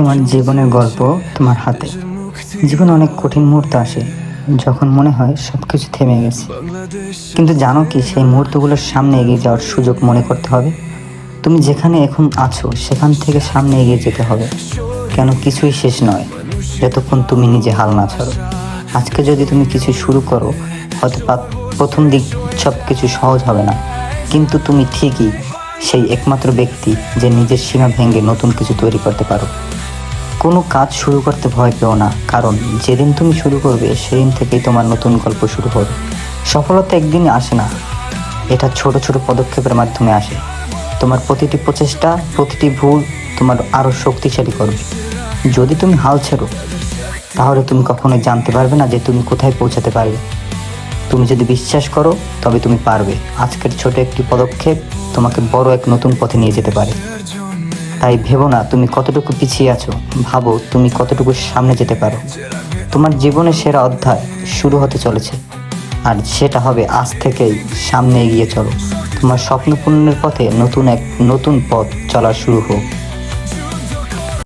তোমার জীবনের গল্প তোমার হাতে। জীবনে অনেক কঠিন মুহূর্ত আসে, যখন মনে হয় সব কিছু থেমে গেছে। কিন্তু জানো কি, সেই মুহূর্তগুলোর সামনে এগিয়ে যাওয়ার সুযোগ মনে করতে হবে। তুমি যেখানে এখন আছো, সেখান থেকে সামনে এগিয়ে যেতে হবে। কেন কিছুই শেষ নয়, যতক্ষণ তুমি নিজে হাল না ছাড়ো। আজকে যদি তুমি কিছু শুরু করো, হয়তো প্রথম দিক সব কিছু সহজ হবে না। কিন্তু তুমি ঠিকই সেই একমাত্র ব্যক্তি যে নিজের সীমা ভেঙে নতুন কিছু তৈরি করতে পারো। কোনো কাজ শুরু করতে ভয় পেও না। কারণ, যেদিন তুমি শুরু করবে, সেদিন থেকেই তোমার নতুন গল্প শুরু হবে। সফলতা একদিন আসে না। এটা ছোট ছোট পদক্ষেপের মাধ্যমে আসে। তোমার প্রতিটি প্রচেষ্টা, প্রতিটি ভুল তোমার আরও শক্তিশালী করবে। যদি তুমি হাল ছেড়ো, তাহলে তুমি কখনোই জানতে পারবে না যে তুমি কোথায় পৌঁছাতে পারবে। তুমি যদি বিশ্বাস করো, তবে তুমি পারবে। আজকের ছোট একটি পদক্ষেপ তোমাকে বড় এক নতুন পথে নিয়ে যেতে পারে। তাই ভেবো না তুমি কতটুকু পিছিয়ে আছো। ভাবো তুমি কতটুকু সামনে যেতে পারো। তোমার জীবনের সেরা অধ্যায় শুরু হতে চলেছে। আর সেটা হবে আজ থেকেই সামনে এগিয়ে চলো। তোমার স্বপ্ন পূরণের পথে নতুন এক নতুন পথ চলা শুরু হোক।